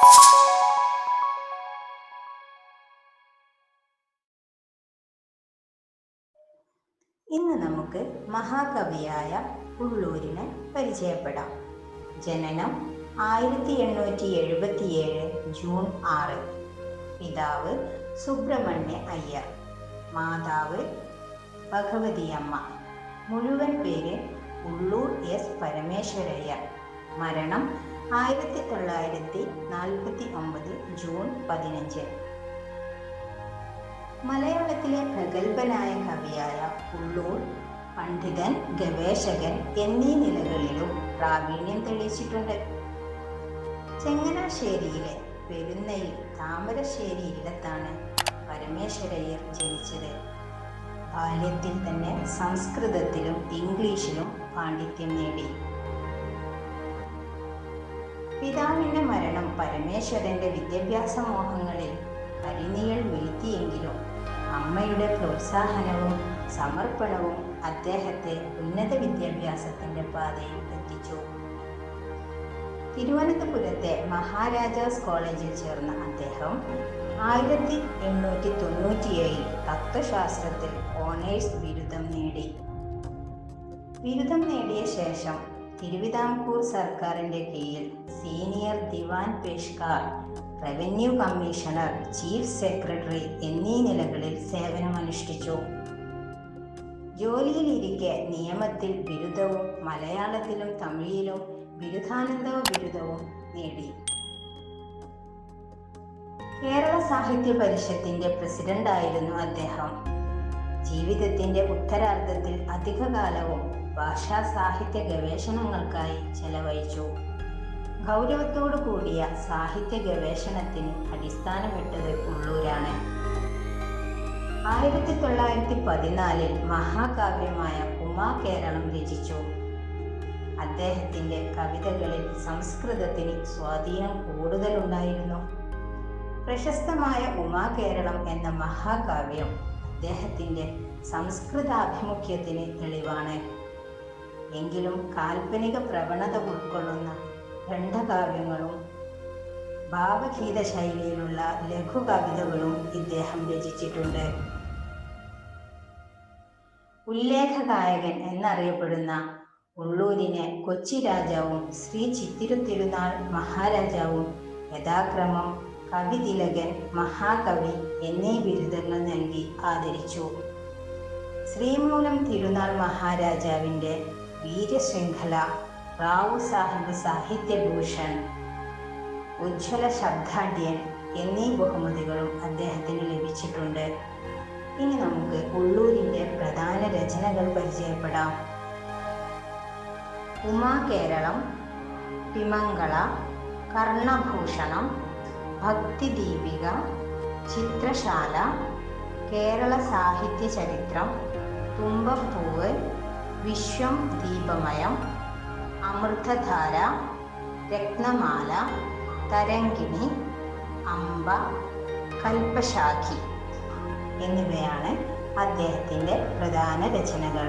ഇന്ന് നമുക്ക് മഹാകവിയായ ഉള്ളൂരിനെ പരിചയപ്പെടാം. ജനനം ആയിരത്തി എണ്ണൂറ്റി എഴുപത്തിയേഴ് ജൂൺ ആറ്. പിതാവ് സുബ്രഹ്മണ്യ അയ്യർ. മാതാവ് ഭഗവതിയമ്മ. മുഴുവൻ പേര് ഉള്ളൂർ എസ് പരമേശ്വരയ്യർ. മരണം ആയിരത്തി തൊള്ളായിരത്തി നാൽപ്പത്തി ഒമ്പത് ജൂൺ പതിനഞ്ച്. മലയാളത്തിലെ പ്രഗത്ഭനായ കവിയായ ഉള്ളൂർ പണ്ഡിതൻ ഗവേഷകൻ എന്നീ നിലകളിലും പ്രാവീണ്യം തെളിയിച്ചിട്ടുണ്ട്. ചെങ്ങനാശ്ശേരിയിലെ പെരുന്നയിൽ താമരശ്ശേരി ഇല്ലത്താണ് പരമേശ്വരയ്യർ ജനിച്ചത്. ബാല്യത്തിൽ തന്നെ സംസ്കൃതത്തിലും ഇംഗ്ലീഷിലും പാണ്ഡിത്യം നേടി. പിതാവിന്റെ മരണം പരമേശ്വരന്റെ വിദ്യാഭ്യാസ മോഹങ്ങളിൽ കരിനിഴൽ വീഴ്ത്തിയെങ്കിലും അമ്മയുടെ പ്രോത്സാഹനവും സമർപ്പണവും അദ്ദേഹത്തെ ഉന്നത വിദ്യാഭ്യാസത്തിന്റെ പാതയിൽ എത്തിച്ചു. തിരുവനന്തപുരത്തെ മഹാരാജാസ് കോളേജിൽ ചേർന്ന അദ്ദേഹം ആയിരത്തി എണ്ണൂറ്റി തൊണ്ണൂറ്റിയേഴിൽ തത്വശാസ്ത്രത്തിൽ ഓണേഴ്സ് ബിരുദം നേടി. ബിരുദം നേടിയ ശേഷം തിരുവിതാംകൂർ സർക്കാരിന്റെ കീഴിൽ സീനിയർ ദിവാൻ പേഷ്കാർ റവന്യൂ കമ്മീഷണർ ചീഫ് സെക്രട്ടറി എന്നീ നിലകളിൽ സേവനമനുഷ്ഠിച്ചു. ജോലിയിലിരിക്കെ നിയമത്തിൽ ബിരുദവും മലയാളത്തിലും തമിഴിലും ബിരുദാനന്ദ ബിരുദവും നേടി. കേരള സാഹിത്യ പരിഷത്തിന്റെ പ്രസിഡന്റായിരുന്നു അദ്ദേഹം. ജീവിതത്തിന്റെ ഉത്തരാർദ്ധത്തിൽ അധികകാലവും ഭാഷാ സാഹിത്യ ഗവേഷണങ്ങൾക്കായി ചെലവഴിച്ചു. ഗൗരവത്തോടു കൂടിയ സാഹിത്യ ഗവേഷണത്തിന് അടിസ്ഥാനമിട്ടത് ഉള്ളൂരാണ്. ആയിരത്തി തൊള്ളായിരത്തി പതിനാലിൽ മഹാകാവ്യമായ ഉമാ കേരളം രചിച്ചു. അദ്ദേഹത്തിന്റെ കവിതകളിൽ സംസ്കൃതത്തിന് സ്വാധീനം കൂടുതലുണ്ടായിരുന്നു. പ്രശസ്തമായ ഉമാ കേരളം എന്ന മഹാകാവ്യം അദ്ദേഹത്തിന്റെ സംസ്കൃതാഭിമുഖ്യത്തിന് തെളിവാണ്. എങ്കിലും കാൽപ്പനിക പ്രവണത ഉൾക്കൊള്ളുന്ന ഖണ്ഡകാവ്യങ്ങളും ഭാവഗീത ശൈലിയിലുള്ള ലഘു കവിതകളും ഇദ്ദേഹം രചിച്ചിട്ടുണ്ട്. ഉല്ലേഖ ഗായകൻ എന്നറിയപ്പെടുന്ന ഉള്ളൂരിനെ കൊച്ചി രാജാവും ശ്രീ ചിത്തിരു തിരുനാൾ മഹാരാജാവും യഥാക്രമം കവിതിലകൻ മഹാകവി എന്നീ ബിരുദങ്ങൾ നൽകി ആദരിച്ചു. ശ്രീമൂലം തിരുനാൾ മഹാരാജാവിന്റെ വീരശൃംഖല റാവു സാഹിബ് സാഹിത്യഭൂഷൺ ഉജ്ജ്വല ശബ്ദാഢ്യൻ എന്നീ ബഹുമതികളും അദ്ദേഹത്തിന് ലഭിച്ചിട്ടുണ്ട്. ഇനി നമുക്ക് ഉള്ളൂരിന്റെ പ്രധാന രചനകൾ പരിചയപ്പെടാം. ഉമാ കേരളം പിമംഗള കർണഭൂഷണം ഭക്തിദീപിക ചിത്രശാല കേരള സാഹിത്യ ചരിത്രം തുമ്പപ്പൂവ് വിശ്വം ദീപമയം അമൃതധാര രത്നമാല തരങ്കിണി അമ്പ കൽപ്പശാഖി എന്നിവയാണ് അദ്ദേഹത്തിന്റെ പ്രധാന രചനകൾ.